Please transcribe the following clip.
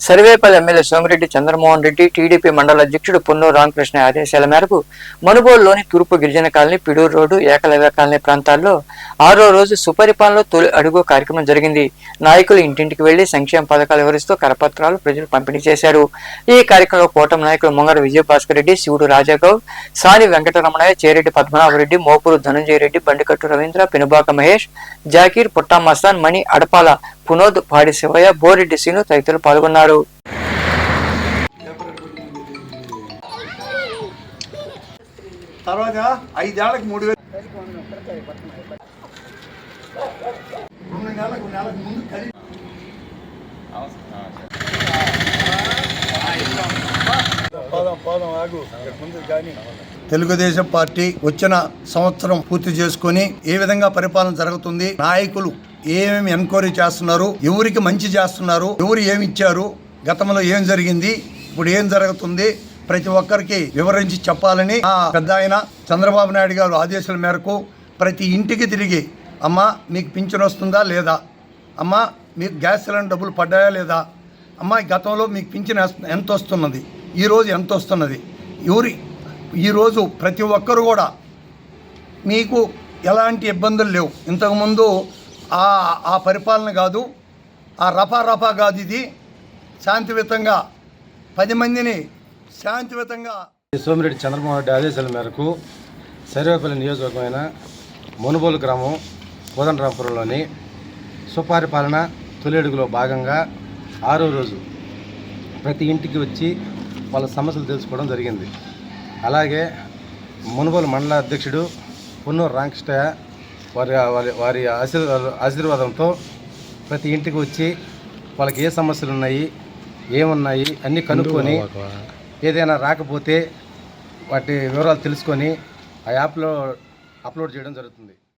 Sarvepalli MLA Somireddy Chandramohan Reddy TDP మండల అధ్యక్షుడు పొన్నూరు రామకృష్ణ ఆదేశాల మేరకు మనుబోలులోని తూర్పు గిరిజన colony Piduru road Ekalavya colony ప్రాంతాల్లో ఆరో రోజు సుపరిపాలనలో తొలి అడుగు కార్యక్రమం జరిగింది. నాయకులు ఇంటింటికి వెళ్ళి సంక్షేమ పథకాలు వివరిస్తూ కరపత్రాలు ప్రజలు పంపిణీ చేశారు. ఈ కార్యక్రమంలో కూటమి నాయకులు ముంగర విజయభాస్కర్ రెడ్డి శివుడు రాజాగౌడ్ సాని వెంకటరమణయ్య చేరెడ్డి పద్మనాభరెడ్డి మోపూరు ధనంజయ రెడ్డి బండికట్టు రవీంద్ర పెనుబాక మహేష్ జాకీర్ పుట్టామస్తాన్ మణి అడపాల పునోద్ పాడి శివయ్య బోరెడ్డి సీను తదితరులు పాల్గొన్నారు. తర్వాత ఐదేళ్ళకు మూడు వేలు. రెండు నెలలకు నెలకు ముందు తెలుగుదేశం పార్టీ వచ్చిన సంవత్సరం పూర్తి చేసుకొని ఏ విధంగా పరిపాలన జరుగుతుంది? నాయకులు ఏమేమి ఎంక్వైరీ చేస్తున్నారు ఎవరికి మంచి చేస్తున్నారు ఎవరు ఏమి ఇచ్చారు గతంలో ఏం జరిగింది ఇప్పుడు ఏం జరుగుతుంది ప్రతి ఒక్కరికి వివరించి చెప్పాలని ఆ పెద్ద ఆయన చంద్రబాబు నాయుడు గారు ఆదేశాల మేరకు ప్రతి ఇంటికి తిరిగి అమ్మా మీకు పింఛన్ వస్తుందా లేదా అమ్మా మీకు గ్యాస్ సిలిండర్ డబ్బులు పడ్డాయా లేదా అమ్మ గతంలో మీకు పింఛన్ ఎంత వస్తున్నది ఈరోజు ఎంత వస్తున్నది ఎవరి ఈరోజు ప్రతి ఒక్కరు కూడా మీకు ఎలాంటి ఇబ్బందులు లేవు. ఇంతకుముందు ఆ ఆ పరిపాలన కాదు ఆ రఫా రఫా కాదు ఇది. శాంతియుతంగా పది మందిని శాంతియుతంగా సోమిరెడ్డి చంద్రమోహన్ రెడ్డి ఆదేశాల మేరకు సర్వేపల్లి నియోజకవర్గమైన మునుబోలు గ్రామం కోదండరాంపురంలోని సుపరిపాలన తొలిడుగులో భాగంగా ఆరో రోజు ప్రతి ఇంటికి వచ్చి వాళ్ళ సమస్యలు తెలుసుకోవడం జరిగింది. అలాగే మునుబోలు మండల అధ్యక్షుడు పొన్నూరు రామకృష్ణయ్య వారి వారి వారి ఆశీర్వాద ఆశీర్వాదంతో ప్రతి ఇంటికి వచ్చి వాళ్ళకి ఏ సమస్యలు ఉన్నాయి ఏమున్నాయి అన్నీ కనుక్కొని ఏదైనా రాకపోతే వాటి వివరాలు తెలుసుకొని ఆ యాప్లో అప్లోడ్ చేయడం జరుగుతుంది.